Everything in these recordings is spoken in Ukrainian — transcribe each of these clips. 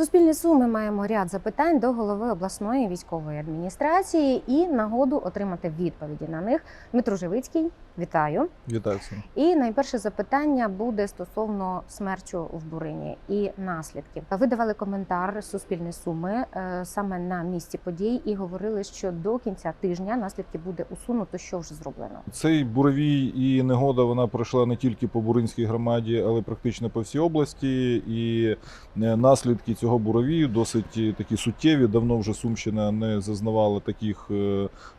Суспільні суми маємо ряд запитань до голови обласної військової адміністрації і нагоду отримати відповіді на них. Дмитро Живицький, вітаю. Вітаю. І найперше запитання буде стосовно смерчу в Бурині і наслідків. Ви давали коментар Суспільні суми е, саме на місці подій і говорили, що до кінця тижня наслідки буде усунуто. Що вже зроблено? Цей буревій і негода вона пройшла не тільки по Буринській громаді, але практично по всій області. І е, наслідки цього буровію досить е, такі суттєві. Давно вже Сумщина не зазнавала таких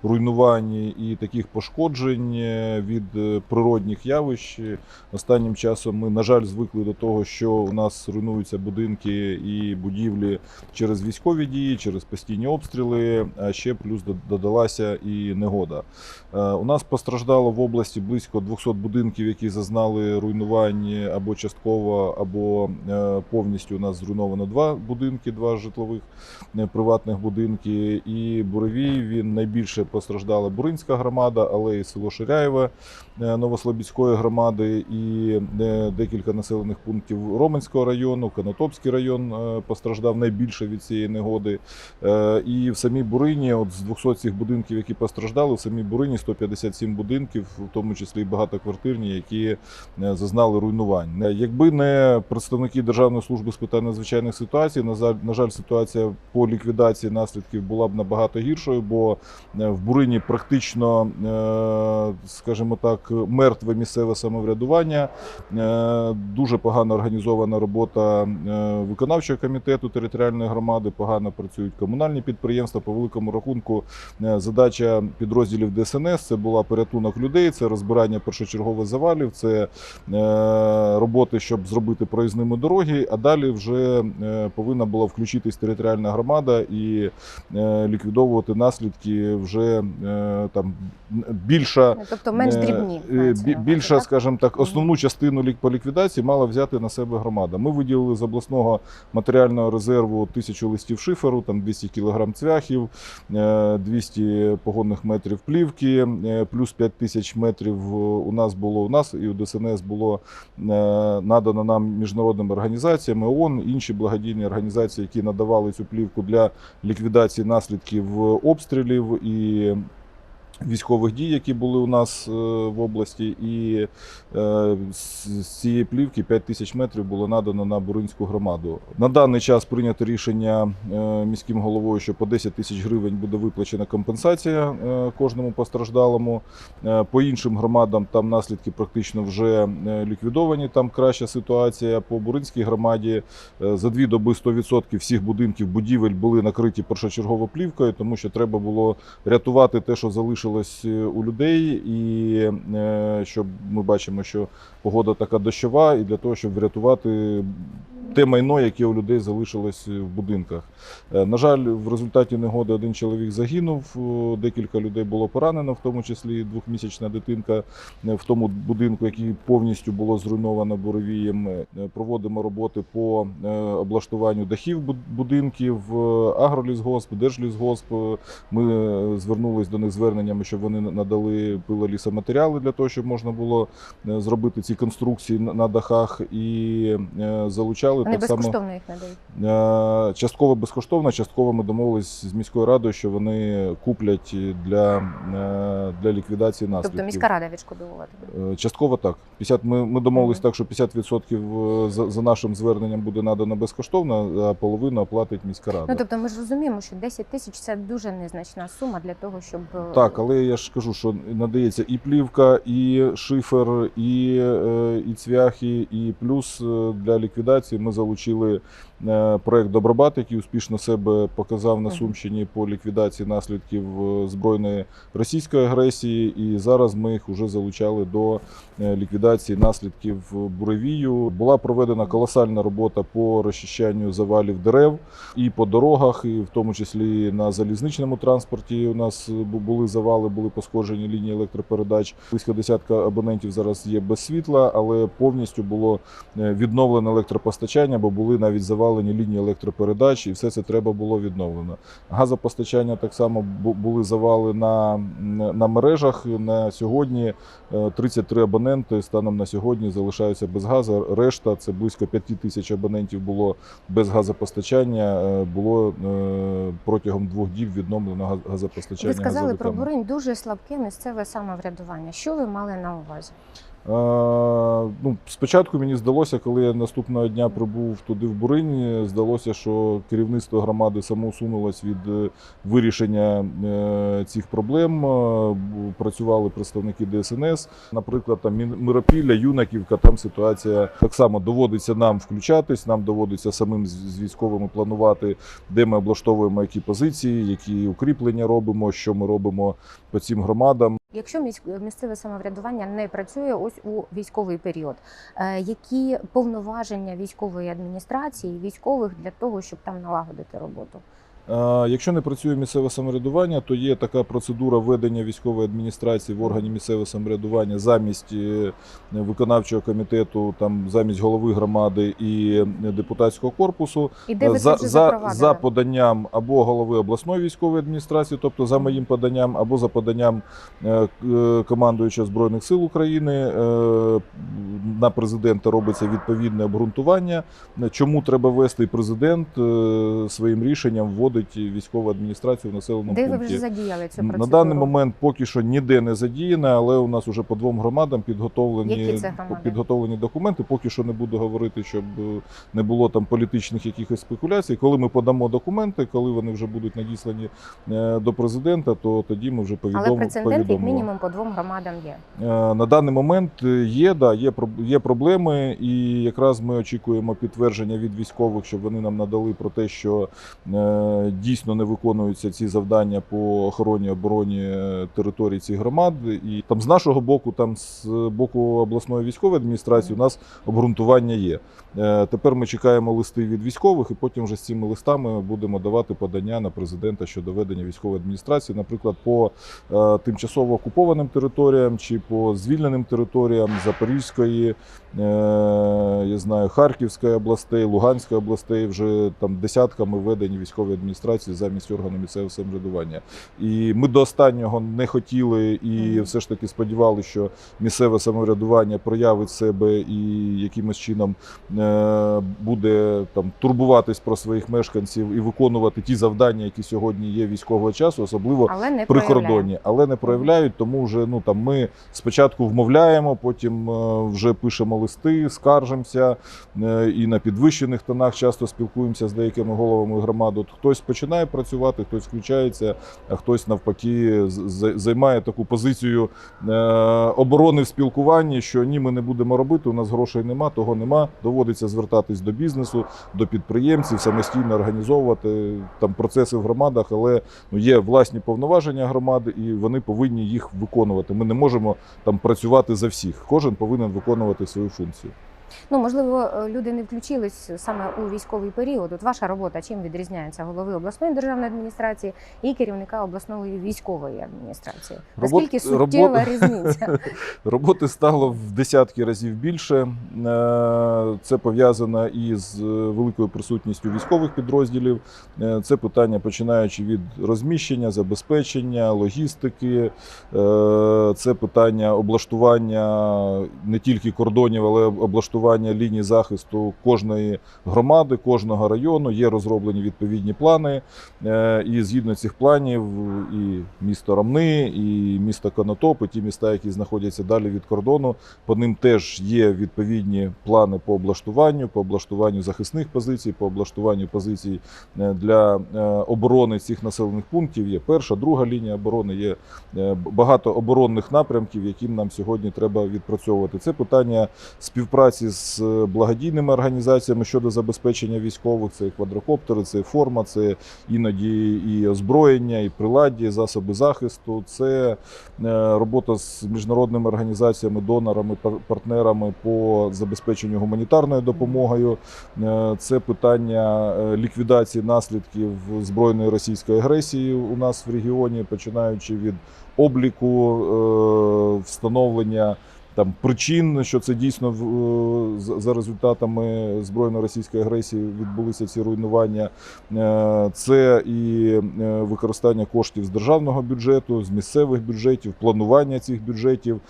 руйнувань і таких пошкоджень від е, природних явищ. Останнім часом ми, на жаль, звикли до того, що у нас руйнуються будинки і будівлі через військові дії, через постійні обстріли. А ще плюс дод- додалася і негода. Е, У нас постраждало в області близько 200 будинків, які зазнали руйнувань або частково, або е, повністю. У нас зруйновано два будинки, два житлових приватних будинки. І Буревій він найбільше постраждала Буринська громада, але і село Ширяєве Новослобідської громади, і е, декілька населених пунктів Роменського району, Конотопський район е, постраждав найбільше від цієї негоди. Е, І в самій Бурині, от з 200 цих будинків, які постраждали, в самій Бурині 157 будинків, в тому числі і багатоквартирні, які е, зазнали руйнувань. Е, Якби не представники Державної служби з питань надзвичайних ситуацій, на жаль, ситуація по ліквідації наслідків була б набагато гіршою, бо е, в Бурині практично, е, скажімо так, мертве місцеве самоврядування. Е, Дуже погано організована робота е, виконавчого комітету територіальної громади. Погано працюють комунальні підприємства. По великому рахунку е, задача підрозділів ДСНС це була порятунок людей, це розбирання першочергових завалів, це роботи, щоб зробити проїзними дороги. А далі вже повинна була включитись територіальна громада і ліквідовувати наслідки вже там більша. Тобто менш Е, дрібні е, мається бі- на увазі, Більша, так? скажімо так, основну частину лік- по ліквідації мала взяти на себе громада. Ми виділили з обласного матеріального резерву тисячу листів шиферу, там 200 кг цвяхів, е, 200 погонних метрів плівки, е, плюс 5 тисяч метрів е, у нас було у нас і у ДСНС було е, надано нам міжнародними організаціями ООН, інші благодійні організації, які надавали цю плівку для ліквідації наслідків обстрілів і військових дій, які були у нас е, в області, і е, з цієї плівки 5 тисяч метрів було надано на Буринську громаду. На даний час прийнято рішення е, міським головою, що по 10 тисяч гривень буде виплачена компенсація кожному постраждалому. По іншим громадам там наслідки практично вже ліквідовані. Там краща ситуація. По Буринській громаді за дві доби 100% всіх будинків будівель були накриті першочергово плівкою, тому що треба було рятувати те, що залишилось е, у людей, і е, щоб ми бачимо, що погода така дощова, і для того, щоб врятувати те майно, яке у людей залишилось в будинках. Е, На жаль, в результаті негоди один чоловік загинув, е, декілька людей було поранено, в тому числі двохмісячна дитинка е, в тому будинку, який повністю було зруйновано буревієм. Е, Проводимо роботи по е, облаштуванню дахів будинків, е, агролісгосп, держлісгосп. Е, Ми е, звернулись до них зверненнями, щоб вони надали пилолісоматеріали для того, щоб можна було е, зробити ці конструкції на- дахах і е, залучали Вони так само. безкоштовно їх надають. Е, Частково безкоштовно, частково ми домовились з міською радою, що вони куплять для, е, для ліквідації наслідків. Тобто міська рада відшкодовувати. Е, Частково так. 50, ми, ми домовились так, що 50% за, за нашим зверненням буде надано безкоштовно, а половину оплатить міська рада. Ну тобто ми ж розуміємо, що 10 тисяч це дуже незначна сума для того, щоб Так, але я ж кажу, що надається і плівка, і шифер, і, і цвяхи, і плюс для ліквідації ми залучили е, проект Добробат, який успішно себе показав на Сумщині по ліквідації наслідків е, збройної російської агресії. І зараз ми їх вже залучали до е, ліквідації наслідків буревію. Була проведена колосальна робота по розчищанню завалів дерев і по дорогах, і в тому числі на залізничному транспорті. У нас були завали, були пошкоджені лінії електропередач. Близько десятка абонентів зараз є без світла, але повністю було відновлено електропостачання. Газопостачання, бо були навіть завалені лінії електропередач, і все це треба було відновлено. Газопостачання так само були завали на, на мережах. На сьогодні е, 33 абоненти станом на сьогодні залишаються без газу. Решта це близько 5 тисяч абонентів було без газопостачання. е, Було е, протягом двох діб відновлено газопостачання. Ви сказали про буринь дуже слабке місцеве самоврядування. Що ви мали на увазі? Ну, спочатку мені здалося, коли я наступного дня прибув туди в Буринь, здалося, що керівництво громади самоусунулось від е, вирішення е, цих проблем. Е, Працювали представники ДСНС. Наприклад, там Миропілля, Юнаківка, там ситуація так само доводиться нам включатись. Нам доводиться самим з військовими планувати, де ми облаштовуємо які позиції, які укріплення робимо, що ми робимо по цим громадам. Якщо місцеве самоврядування не працює ось у військовий період, е, які повноваження військової адміністрації, військових для того, щоб там налагодити роботу? Е, Якщо не працює місцеве самоврядування, то є така процедура введення військової адміністрації в органі місцевого самоврядування замість е, виконавчого комітету, там замість голови громади і депутатського корпусу. І де ви за, це вже за, за поданням або голови обласної військової адміністрації, тобто за моїм поданням, або за поданням е, е, командуючого збройних сил України е, на президента робиться відповідне обґрунтування. Чому треба вести і президент е, своїм рішенням вводить військову адміністрацію в населеному Де ви вже задіяли цю На даний момент поки що ніде не задіяне, але у нас уже по двом громадам підготовлені, підготовлені документи. Поки що не буду говорити, щоб е, не було там політичних якихось спекуляцій. Коли ми подамо документи, коли вони вже будуть надіслані е, до президента, то тоді ми вже Але повідомимо. прецедент як мінімум по двом громадам є. Е, На даний момент є, да, є, є проблеми, і якраз ми очікуємо підтвердження від військових, щоб вони нам надали про те, що дійсно не виконуються ці завдання по охороні обороні е, територій цих громад. І там з нашого боку, там з боку обласної військової адміністрації, у нас обґрунтування є. Е, Тепер ми чекаємо листи від військових, і потім вже з цими листами будемо давати подання на президента щодо ведення військової адміністрації, наприклад, по е, тимчасово окупованим територіям чи по звільненим територіям Запорізької, я знаю, Харківської областей, Луганської областей вже там десятками введені військові адміністрації замість органу місцевого самоврядування. І ми до останнього не хотіли і все ж таки сподівалися, що місцеве самоврядування проявить себе і якимось чином е, буде там турбуватись про своїх мешканців і виконувати ті завдання, які сьогодні є військового часу, особливо Але при кордоні, але не проявляють. Тому вже ну там ми спочатку вмовляємо, потім е, вже пишемо листи, скаржимося е, і на підвищених тонах часто спілкуємося з деякими головами громад. Хтось починає працювати, хтось включається, а хтось навпаки займає таку позицію е, оборони в спілкуванні, що ні, ми не будемо робити. У нас грошей нема, того нема. Доводиться звертатись до бізнесу, до підприємців, самостійно організовувати там процеси в громадах, але ну, є власні повноваження громади, і вони повинні їх виконувати. Ми не можемо там працювати за всіх. Кожен повинен виконувати свою Funzel. Ну можливо, е, люди не включились саме у військовий період. От ваша робота чим відрізняється голови обласної державної адміністрації і керівника обласної військової адміністрації? Робот- Наскільки суттєва робот- різниця? Роботи стало в десятки разів більше. Е, Це пов'язано і з великою присутністю військових підрозділів. Е, Це питання починаючи від розміщення, забезпечення, логістики. Е, Це питання облаштування не тільки кордонів, але облаштування ліній захисту кожної громади, кожного району. Є розроблені відповідні плани. Е, І згідно цих планів, і місто Ромни, і місто Конотоп, і ті міста, які знаходяться далі від кордону, по ним теж є відповідні плани по облаштуванню, по облаштуванню захисних позицій, по облаштуванню позицій е, для е, оборони цих населених пунктів. Є перша, друга лінія оборони, є багато оборонних напрямків, яким нам сьогодні треба відпрацьовувати. Це питання співпраці з е, благодійними організаціями щодо забезпечення військових. Це і квадрокоптери, це і форма, це іноді і озброєння, і приладдя, і засоби захисту. Це е, робота з міжнародними організаціями, донорами, пар- партнерами по забезпеченню гуманітарною допомогою. Е, Це питання ліквідації наслідків збройної російської агресії у нас в регіоні, починаючи від обліку, встановлення там причин, що це дійсно е, за- результатами збройно-російської агресії відбулися ці руйнування. Е, Це і е, використання коштів з державного бюджету, з місцевих бюджетів, планування цих бюджетів,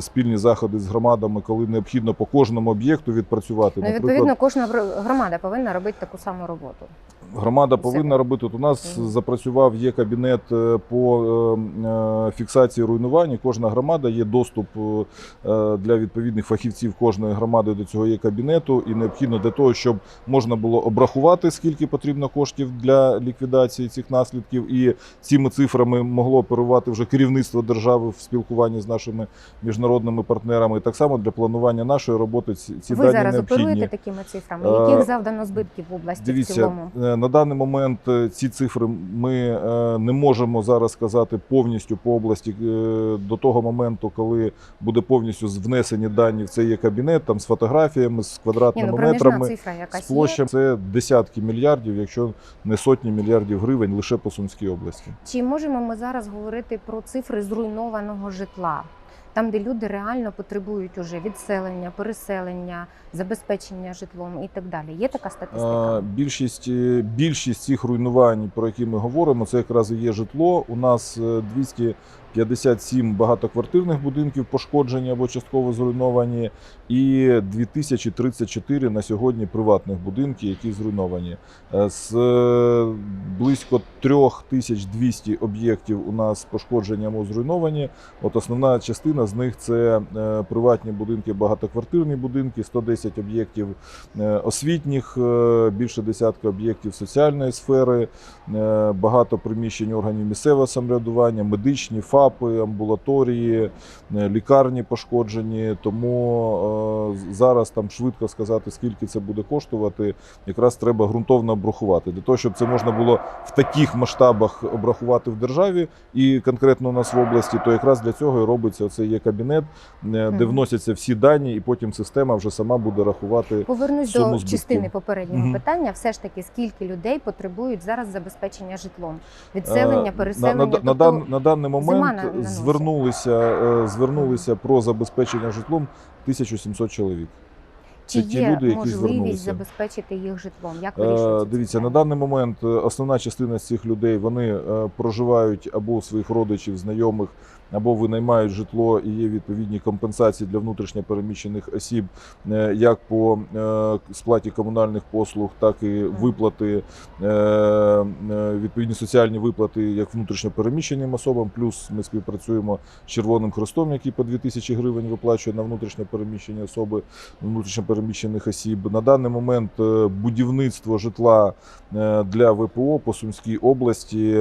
спільні заходи з громадами, коли необхідно по кожному об'єкту відпрацювати. Ну, відповідно, кожна громада повинна робити таку саму роботу. Громада повинна робити. От у нас запрацював є кабінет е, по е, е, фіксації руйнувань. Кожна громада є доступ е, для відповідних фахівців кожної громади до цього є кабінету, і необхідно для того, щоб можна було обрахувати, скільки потрібно коштів для ліквідації цих наслідків, і цими цифрами могло оперувати вже керівництво держави в спілкуванні з нашими міжнародними партнерами. І так само для планування нашої роботи ці, Ви дані зараз необхідні. оперуєте такими цифрами. Яких завдано збитків в області в цілому? На даний момент е, ці цифри ми е, не можемо зараз сказати повністю по області е, до того моменту, коли буде повністю внесені дані в цей є кабінет, там з фотографіями, з Ні, квадратними ну метрами. цифра З якась є. площами це десятки мільярдів, якщо не сотні мільярдів гривень лише по Сумській області. Чи можемо ми зараз говорити про цифри зруйнованого житла? Там, де люди реально потребують уже відселення, переселення, забезпечення житлом і так далі. Є така Е, статистика? Більшість, е, більшість цих руйнувань, про які ми говоримо, це якраз і є житло. У нас е, 257 багатоквартирних будинків пошкоджені або частково зруйновані, і 2034 на сьогодні приватних будинків, які зруйновані. Е, З е, близько 3200 об'єктів у нас пошкоджені або зруйновані. От основна частина з них це е, приватні будинки, багатоквартирні будинки, 110 об'єктів освітніх, більше десятка об'єктів соціальної сфери, багато приміщень органів місцевого самоврядування, медичні ФАПи, амбулаторії, лікарні пошкоджені. Тому зараз там швидко сказати, скільки це буде коштувати, якраз треба ґрунтовно обрахувати. Для того, щоб це можна було в таких масштабах обрахувати в державі і конкретно у нас в області, то якраз для цього і робиться оцей є кабінет, е, де вносяться всі дані, і потім система вже сама буде рахувати. Повернусь суму до збитків. частини попереднього Мгм. питання. Все ж таки, скільки людей потребують зараз забезпечення житлом? Відселення, Е, переселення? На, на, Тобто, на даний зима момент на- звернулися, е, звернулися про забезпечення житлом 1700 чоловік. чи це ті є люди, які можливість звернулися. забезпечити їх житлом? Як Е, вирішується? Дивіться, на даний момент е, основна частина з цих людей вони е, проживають або у своїх родичів, знайомих, або винаймають житло і є відповідні компенсації для внутрішньо переміщених осіб, е, як по е, сплаті комунальних послуг, так і виплати, е, відповідні соціальні виплати як внутрішньо переміщеним особам. Плюс ми співпрацюємо з Червоним Хрестом, який по 2000 гривень виплачує на внутрішньо переміщені особи внутрішньо переміщених осіб. На даний момент будівництво житла для ВПО по Сумській області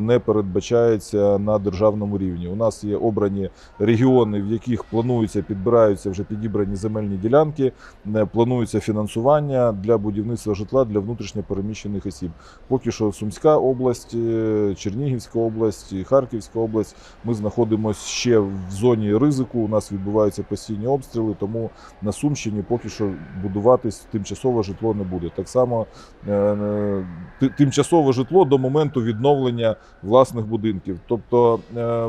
не передбачається на державному рівні. У нас є обрані регіони, в яких плануються, підбираються вже підібрані земельні ділянки, е, планується фінансування для будівництва житла для внутрішньо переміщених осіб. Поки що Сумська область, е, Чернігівська область, Харківська область. Ми знаходимося ще в зоні ризику. У нас відбуваються постійні обстріли, тому на Сумщині поки що будуватись тимчасове житло не буде. Так само е, ти- тимчасове житло до моменту відновлення власних будинків. Тобто,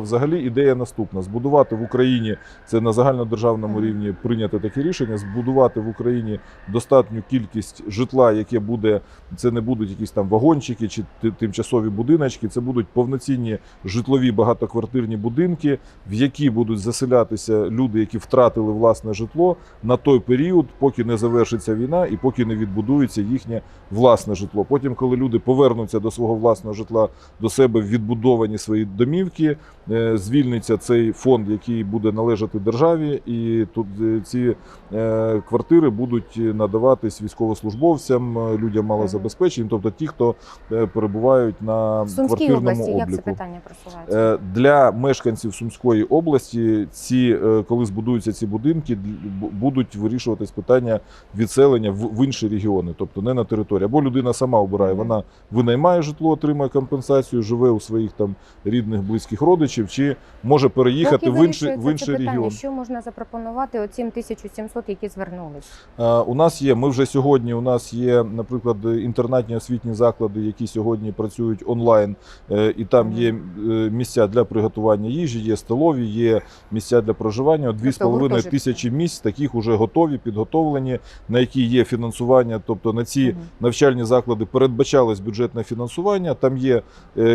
взагалі, ідея наступна: збудувати в Україні це на загальнодержавному рівні прийняти таке рішення. Збудувати в Україні достатню кількість житла, яке буде, це не будуть якісь там вагончики чи тимчасові будиночки, це будуть повноцінні житлові багатоквартирні будинки, в які будуть заселятися люди, які втратили власне житло на той період, поки не завершиться війна і поки не відбудується їхнє власне житло. Потім, коли люди повернуться до свого власного житла до себе відбудовані свої домівки, е, звільниться цей фонд, який буде належати державі, і тут е, ці е, квартири будуть надаватись військовослужбовцям, е, людям малозабезпеченим, тобто ті, хто перебувають на Сумській квартирному області як це питання просувається? Для мешканців Сумської області, ці, коли збудуються ці будинки, будуть вирішуватись питання відселення в, в інші регіони, тобто не на території. Або людина сама обирає, вона винаймає житло, отримує компенсацію, живе у своїх там рідних, близьких родичів, чи може переїхати Поки в інший, в інший питання, регіон. Що можна запропонувати оцім 1700, які звернулись? Е, У нас є. Ми вже сьогодні. У нас є, наприклад, інтернатні освітні заклади, які сьогодні працюють онлайн, е, і там є е, місця для приготування їжі, є столові, є місця для проживання. От Дві з Тобто половиною тисячі місць таких уже готові, підготовлені, на які є фінансування. Тобто на ці навчальні заклади передбачалось бюджетне фінансування. Там є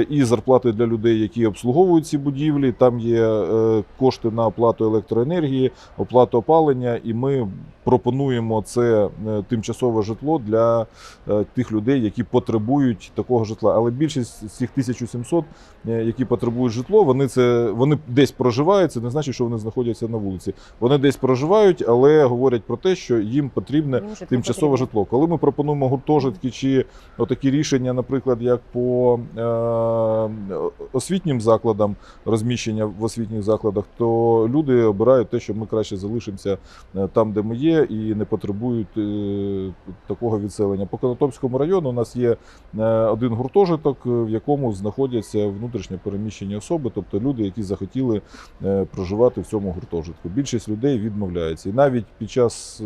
і зарплати для людей, які обслуговують ці будівлі. Там є е, кошти на оплату електроенергії, оплату опалення, і ми пропонуємо це е, тимчасове житло для е, тих людей, які потребують такого житла. Але більшість з цих 1700, е, які потребують житло, вони це вони десь проживають. Це не значить, що вони знаходяться на вулиці. Вони десь проживають, але говорять про те, що їм потрібне житло тимчасове потрібно. житло. Коли ми пропонуємо гуртожитки чи отакі рішення, наприклад, як по е, освітнім закладам, розміщення в освітніх закладах, то люди обирають те, що ми краще залишимося е, там, де ми є, і не потребують е, такого відселення. По Конотопському району у нас є е, один гуртожиток, в якому знаходяться внутрішньо переміщені особи, тобто люди, які захотіли проживати в цьому гуртожитку. Більшість людей відмовляється. І навіть під час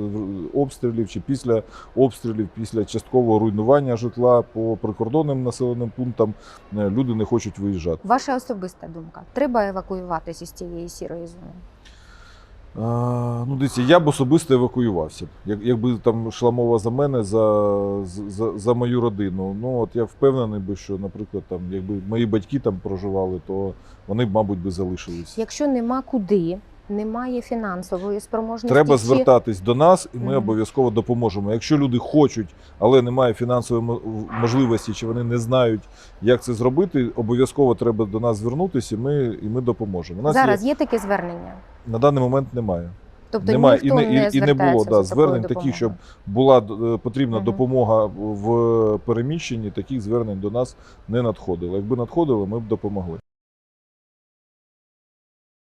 обстрілів чи після обстрілів, після часткового руйнування житла по прикордонним населеним пунктам люди не хочуть виїжджати. Ваша особиста думка. Треба евакуюватися з цієї сірої зони. А, ну, дивіться, я б особисто евакуювався. Як, якби там йшла мова за мене, за, за, за мою родину. Ну от я впевнений би, що, наприклад, там, якби мої батьки там проживали, то вони б, мабуть, би залишились. Якщо нема куди, немає фінансової спроможності. Треба чи- звертатись до нас, і ми Мгм. обов'язково допоможемо. Якщо люди хочуть, але немає фінансової мо- можливості, чи вони не знають, як це зробити, обов'язково треба до нас звернутися, і ми, і ми допоможемо. У нас Зараз є, є таке звернення. на даний момент немає. Тобто Немає ніхто і не, і, і не було да, звернень таких, допомогою. щоб була е, потрібна Мгм. допомога в переміщенні. Таких звернень до нас не надходило. Якби надходило, ми б допомогли.